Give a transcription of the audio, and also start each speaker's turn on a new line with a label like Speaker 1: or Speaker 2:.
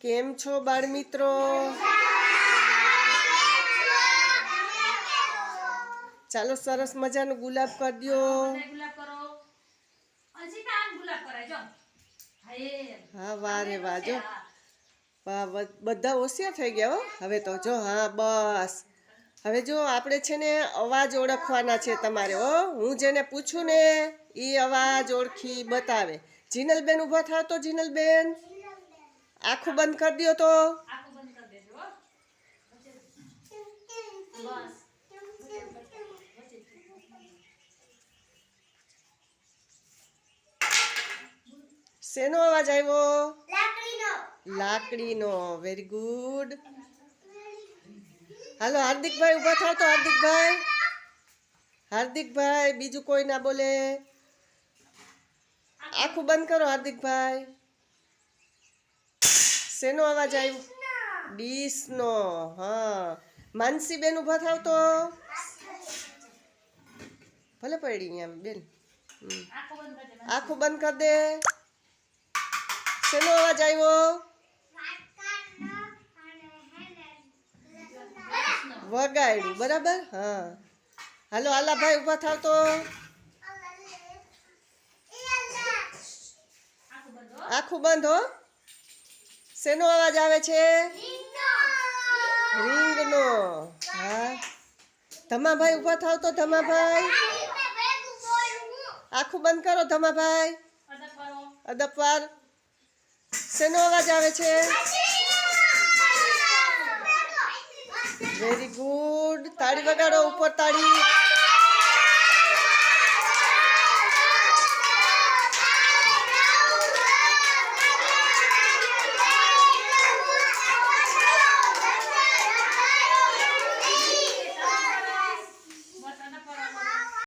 Speaker 1: કેમ છો બાળ મિત્રો ચાલો સરસ મજાનું ગુલાબ કરી દો
Speaker 2: હા
Speaker 1: વાહ રે વાહ. જો. બધા હોશિયાર થઈ ગયા હો. હવે તો જો હા બસ. હવે જો આપણે છે ને અવાજ ઓળખવાના છે તમારે હો. હું જેને પૂછું ને એ અવાજ ઓળખી બતાવે. જીનલબેન ઊભા થાવ તો જીનલબેન? આખું બંધ કરી દો તો.
Speaker 2: આખું બંધ કરી દેજો હો. બસ.
Speaker 1: શેનો અવાજ આવ્યો? લાકડીનો. વેરી ગુડ હાલો હાર્દિકભાઈ ઊભા થાવ તો હાર્દિકભાઈ. હાર્દિકભાઈ બીજું કોઈ ના બોલે. આખું બંધ કરો હાર્દિકભાઈ. શેનો અવાજ આવ્યો? ડીશનો, હા. માનસીબેન ઊભા થાવ તો? ભલે પડી એમ, બેન.
Speaker 2: આખું બંધ કરી દે.
Speaker 1: શેનો અવાજ આવ્યો? વગાડ્યું, બરાબર? હા. હાલો, આલાભાઈ ઊભા થાવ તો.
Speaker 2: આખું બંધ હો.
Speaker 1: શેનો અવાજ આવે છે? રીંગનો. હા. ધમાભાઈ ઊભા થાવ તો ધમાભાઈ. આખું બંધ કરો ધમાભાઈ. અદપવાર. શેનો અવાજ આવે છે? વેરી ગુડ તાળી વગાડો ઉપર તાળી.